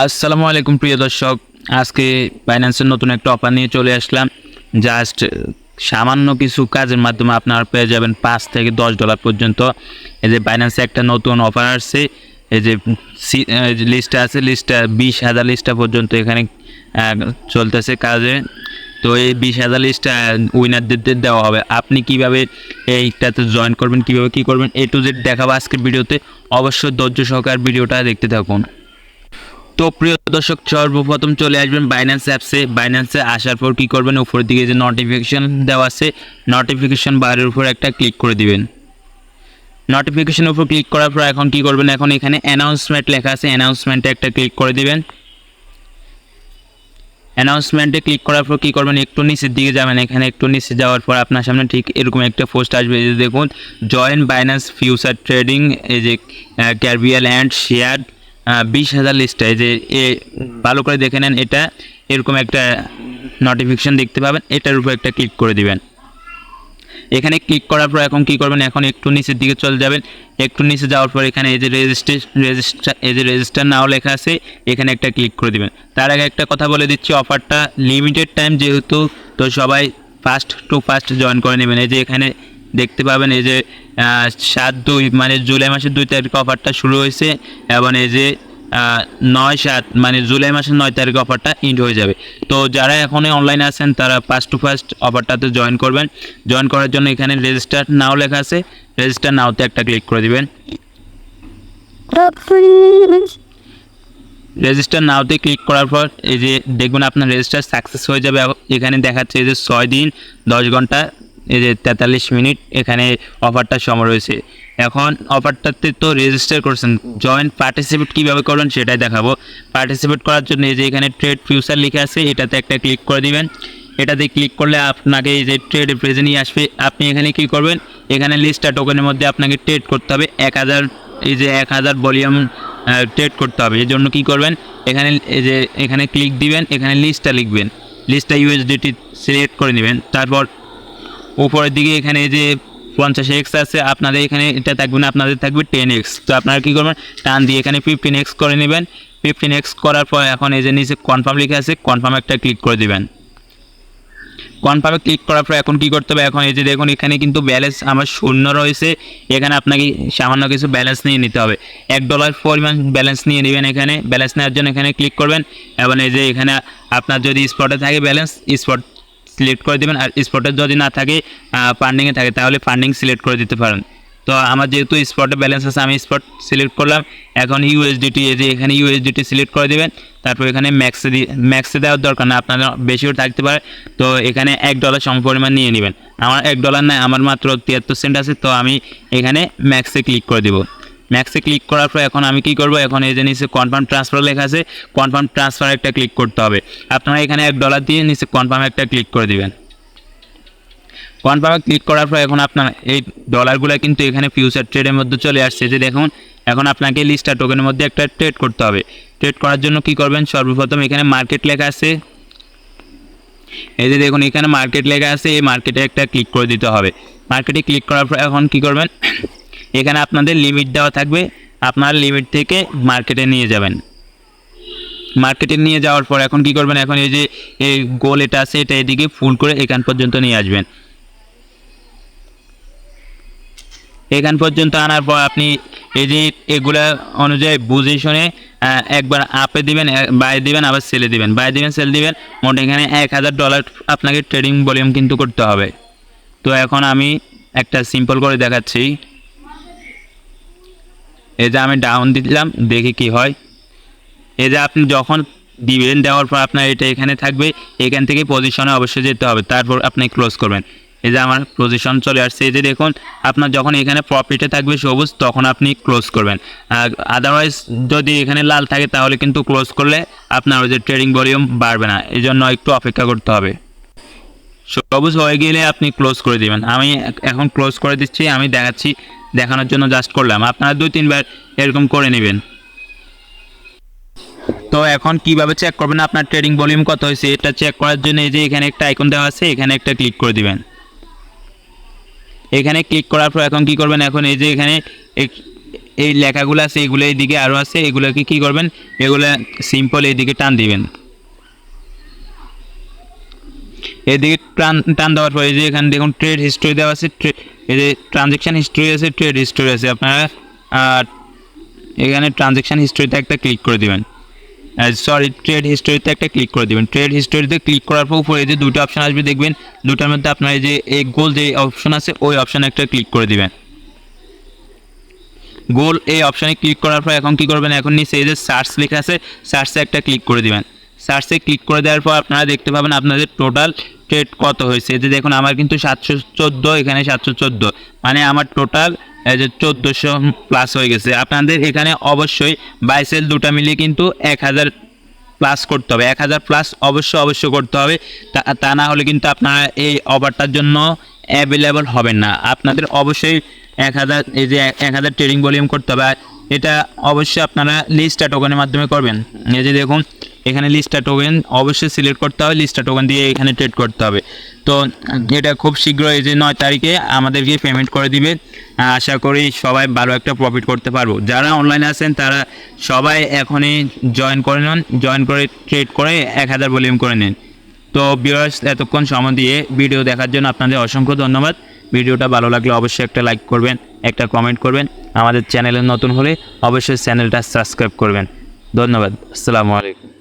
আসসালামু আলাইকুম প্রিয় দর্শক। আজকে বাইন্যান্সের নতুন একটা অফার নিয়ে চলে আসলাম। জাস্ট সামান্য কিছু কাজের মাধ্যমে আপনারা পেয়ে যাবেন পাঁচ থেকে দশ ডলার পর্যন্ত। এই যে বাইন্যান্সে একটা নতুন অফার আসছে। এই যে লিস্টটা আছে লিস্টটা বিশ হাজার লিস্টটা পর্যন্ত এখানে চলতেছে কাজে। তো এই বিশ হাজার লিস্টটা উইনারদের দেওয়া হবে। আপনি কীভাবে এইটাতে জয়েন করবেন, কীভাবে কি করবেন, এ টু জেড দেখাবো আজকের ভিডিওতে। অবশ্যই ধৈর্য সহকার ভিডিওটা দেখতে থাকুন। তো প্রিয় দর্শক, সর্বপ্রথম চলে আসবেন বাইন্যান্স অ্যাপসে বাইন্যান্সে আসার পর কী করবেন? উপরের দিকে যে নোটিফিকেশান দেওয়া আছে নোটিফিকেশান বারের উপর একটা ক্লিক করে দিবেন। নোটিফিকেশনের উপর ক্লিক করার পর এখন কি করবেন? এখন এখানে অ্যানাউন্সমেন্ট লেখা আছে অ্যানাউন্সমেন্টে একটা ক্লিক করে দিবেন। অ্যানাউন্সমেন্টে ক্লিক করার পর কী করবেন? একটু নিচের দিকে যাবেন। এখানে একটু নিচে যাওয়ার পর আপনার সামনে ঠিক এরকম একটা পোস্ট আসবে। যে দেখুন জয়েন বাইন্যান্স ফিউচার ট্রেডিং এই যে ক্যারবিয়াল অ্যান্ড শেয়ার বিশ হাজার লিস্টে এই যে, এ, ভালো করে দেখে নেন, এটা এরকম একটা নোটিফিকেশান দেখতে পাবেন, এটার উপর একটা ক্লিক করে দিবেন। এখানে ক্লিক করার পর এখন কি করবেন, এখন একটু নিচের দিকে চলে যাবেন, একটু নিচে যাওয়ার পর এখানে এই যে রেজিস্ট্রে রেজিস্টার এই যে রেজিস্টার নাও লেখা আছে, এখানে একটা ক্লিক করে দিবেন। তার আগে একটা কথা বলে দিচ্ছি অফারটা লিমিটেড টাইম যেহেতু, তো সবাই ফার্স্ট টু ফার্স্ট জয়েন করে নেবেন। এই যে এখানে দেখতে পাবেন এই যে সাত দুই মানে জুলাই মাসের দুই তারিখ অফারটা শুরু হয়েছে এবং এই যে নয় সাত মানে জুলাই মাসের নয় তারিখ অফারটা ইন্ড হয়ে যাবে। তো যারা এখনই অনলাইনে আছেন, তারা ফার্স্ট টু ফার্স্ট অফারটাতে জয়েন করবেন। জয়েন করার জন্য এখানে রেজিস্টার নাও লেখা আছে। রেজিস্টার নাওতে একটা ক্লিক করে দিবেন। রেজিস্টার নাওতে ক্লিক করার পর এই যে দেখবেন আপনার রেজিস্টার সাকসেস হয়ে যাবে। এখানে দেখাচ্ছে এই যে ছয় দিন, দশ ঘণ্টা যে তেতাল্লিশ মিনিট এখানে অফারটার সময় রয়েছে। এখন অফারটাতে তো রেজিস্টার করছেন। জয়েন্ট পার্টিসিপেট কীভাবে করবেন সেটাই দেখাবো। পার্টিসিপেট করার জন্য এই যে এখানে ট্রেড ফিউচার লিখে আছে, এটাতে একটা ক্লিক করে দিবেন। এটাতে ক্লিক করলে আপনাকে এই যে ট্রেড প্রেজে নিয়ে আসবে। আপনি এখানে কি করবেন? এখানে লিস্টটা টোকেনের মধ্যে আপনাকে ট্রেড করতে হবে। এক হাজার, এই যে এক হাজার ভলিউম ট্রেড করতে হবে। এই জন্য কী করবেন? এখানে, এই যে এখানে ক্লিক দিবেন, এখানে লিস্টটা লিখবেন। লিস্টটা ইউএসডিটি সিলেক্ট করে নেবেন। তারপর উপরের দিকে এখানে যে পঞ্চাশ এক্স আছে, আপনাদের এখানে এটা থাকবে না, আপনাদের থাকবে টেন এক্স তো আপনারা কী করবেন, টান দিয়ে এখানে ফিফটিন এক্স করে নেবেন। ফিফটিন এক্স করার পর এখন এই যে নিচে কনফার্ম লিখে আছে কনফার্ম একটা ক্লিক করে দিবেন। কনফার্মে ক্লিক করার পর এখন কী করতে হবে, এখন এই যে দেখুন, এখানে কিন্তু ব্যালেন্স আমার শূন্য রয়েছে। এখানে আপনাকে সামান্য কিছু ব্যালেন্স নিয়ে নিতে হবে। এক ডলার পরিমাণ ব্যালেন্স নিয়ে নেবেন এখানে। ব্যালেন্স নেওয়ার জন্য এখানে ক্লিক করবেন। এবং এই যে এখানে আপনার যদি স্পটে থাকে ব্যালেন্স স্পট সিলেক্ট করে দেবেন আর স্পটে যদি না থাকে ফান্ডিংয়ে থাকে, তাহলে ফান্ডিং সিলেক্ট করে দিতে পারেন। তো আমার যেহেতু স্পটে ব্যালেন্স আছে, আমি স্পট সিলেক্ট করলাম। এখন ইউএসডিটি এই যে এখানে ইউএসডিটি সিলেক্ট করে দেবেন। তারপর এখানে ম্যাক্সে দিয়ে ম্যাক্সে দেওয়ার দরকার না, আপনার বেশিও থাকতে পারে। তো এখানে এক ডলার সম পরিমাণ নিয়ে নেবেন। আমার এক ডলার নাই, আমার মাত্র তিয়াত্তর সেন্ট আছে, তো আমি এখানে ম্যাক্সে ক্লিক করে দেবো। ম্যাক্সে ক্লিক করার পর এখন আমি কি করব? এখন এই যে নিচে কনফার্ম ট্রান্সফার লেখা আছে কনফার্ম ট্রান্সফার একটা ক্লিক করতে হবে। আপনারা এখানে এক ডলার দিয়ে নিচে কনফার্ম একটা ক্লিক করে দিবেন। কনফার্মে ক্লিক করার পর এখন আপনার এই ডলারগুলো কিন্তু এখানে ফিউচার ট্রেডের মধ্যে চলে আসছে। যে দেখুন, এখন আপনাকে লিস্টার টোকেনের মধ্যে একটা ট্রেড করতে হবে। ট্রেড করার জন্য কি করবেন? সর্বপ্রথম এখানে মার্কেট লেখা আছে। এই যে দেখুন, এখানে মার্কেট লেখা আছে। এই মার্কেটে একটা ক্লিক করে দিতে হবে। মার্কেটে ক্লিক করার পর এখন কি করবেন? এখানে আপনাদের লিমিট দেওয়া থাকবে। আপনার লিমিট থেকে মার্কেটে নিয়ে যাবেন। মার্কেটে নিয়ে যাওয়ার পর এখন কি করবেন? এখন এই যে, এই গোল এটা আছে, এটা এদিকে ফুল করে এখান পর্যন্ত নিয়ে আসবেন। এখান পর্যন্ত আনার পর আপনি এই যে এগুলা অনুযায়ী বুঝে শুনে একবার আপে দিবেন বাই দিবেন, আবার সেলে দিবেন। বাই দিবেন সেল দিবেন, মোট এখানে এক হাজার ডলার আপনাকে ট্রেডিং ভলিউম কিন্তু করতে হবে। তো এখন আমি একটা সিম্পল করে দেখাচ্ছি। এই যে আমি ডাউন দিলাম, দেখি কি হয়। এই যে আপনি যখন দিবেন দেওয়ার পর আপনার এটা এখানে থাকবে, এখান থেকে পজিশনে অবশ্যই যেতে হবে। তারপর আপনি ক্লোজ করবেন। এই যে আমার পজিশন চলে আসছে, এই যে দেখুন, আপনার যখন এখানে প্রফিটে থাকবে সবুজ, তখন আপনি ক্লোজ করবেন। আদারওয়াইজ যদি এখানে লাল থাকে, তাহলে কিন্তু ক্লোজ করলে আপনার ওই যে ট্রেডিং ভলিউম বাড়বে না। এই জন্য একটু অপেক্ষা করতে হবে। সবুজ হয়ে গেলে আপনি ক্লোজ করে দিবেন। আমি এখন ক্লোজ করে দিচ্ছি, আমি দেখাচ্ছি, দেখানোর জন্য জাস্ট করলাম। আপনারা দুই, তিনবার এরকম করে নেবেন। তো এখন কীভাবে চেক করবেন? আপনার ট্রেডিং ভলিউম কত হয়েছে? এটা চেক করার জন্য এই যে এখানে একটা আইকন দেওয়া আছে, এখানে একটা ক্লিক করে দিবেন। এখানে ক্লিক করার পর এখন কি করবেন? এখন এই যে এখানে এই লেখাগুলো আছে, এগুলো এইদিকে আরও আছে, এগুলোকে কি করবেন? এগুলো সিম্পল এইদিকে টান দিবেন। এদিকে টান টান দেওয়ার পরে যে এখানে দেখুন ট্রেড হিস্ট্রি দেওয়া আছে এই যে ট্রানজেকশন হিস্ট্রি আছে ট্রেড হিস্ট্রি আছে। আপনারা, আর এখানে ট্রানজেকশন হিস্ট্রিতে একটা ক্লিক করে দিবেন। সরি ট্রেড হিস্টোরিতে একটা ক্লিক করে দিবেন। ট্রেড হিস্টোরিতে ক্লিক করার পর উপরে যে দুটো অপশন আসবে, দেখবেন দুটার মধ্যে আপনার এই যে এই গোল যে অপশন আছে, ওই অপশানে একটা ক্লিক করে দিবেন। গোল এই অপশানে ক্লিক করার পর এখন কি করবেন? এখন নিচে এই যে সার্চ লেখা আছে সার্চে একটা ক্লিক করে দিবেন। সার্চে ক্লিক করে দেওয়ার পর আপনারা দেখতে পাবেন আপনাদের টোটাল ট্রেড কত হয়েছে। যে দেখুন, আমার কিন্তু সাতশো চোদ্দ, এখানে সাতশো চোদ্দ। মানে আমার টোটাল যে চোদ্দোশো প্লাস হয়ে গেছে। আপনাদের এখানে অবশ্যই বাইসেল দুটা মিলিয়ে কিন্তু এক হাজার প্লাস করতে হবে। এক হাজার প্লাস অবশ্যই অবশ্যই করতে হবে। তা- না হলে কিন্তু আপনারা এই অফারটার জন্য অ্যাভেলেবল হবেন না। আপনাদের অবশ্যই এক হাজার, এই যে এক- হাজার ট্রেডিং ভলিউম করতে হবে। এটা অবশ্যই আপনারা লিস্টটা টোকেনের মাধ্যমে করবেন। এই যে দেখুন এখানে লিস্টটা টোকেন অবশ্যই সিলেক্ট করতে হবে লিস্টটা টোকেন দিয়ে এখানে ট্রেড করতে হবে। তো এটা খুব শীঘ্রই এই যে নয় তারিখে আমাদেরকে পেমেন্ট করে দিবে। আশা করি সবাই ভালো একটা প্রফিট করতে পারব। যারা অনলাইনে আছেন, তারা সবাই এখনই জয়েন করে নেন জয়েন করে ট্রেড করে এক হাজার ভলিউম করে নিন। তো ভিউয়ার্স এতক্ষণ সময় দিয়ে ভিডিও দেখার জন্য আপনাদের অসংখ্য ধন্যবাদ। ভিডিওটা ভালো লাগলে অবশ্যই একটা লাইক করবেন, একটা কমেন্ট করবেন। আমাদের চ্যানেলে নতুন হলে অবশ্যই চ্যানেলটা সাবস্ক্রাইব করবেন। ধন্যবাদ। আসসালামু আলাইকুম।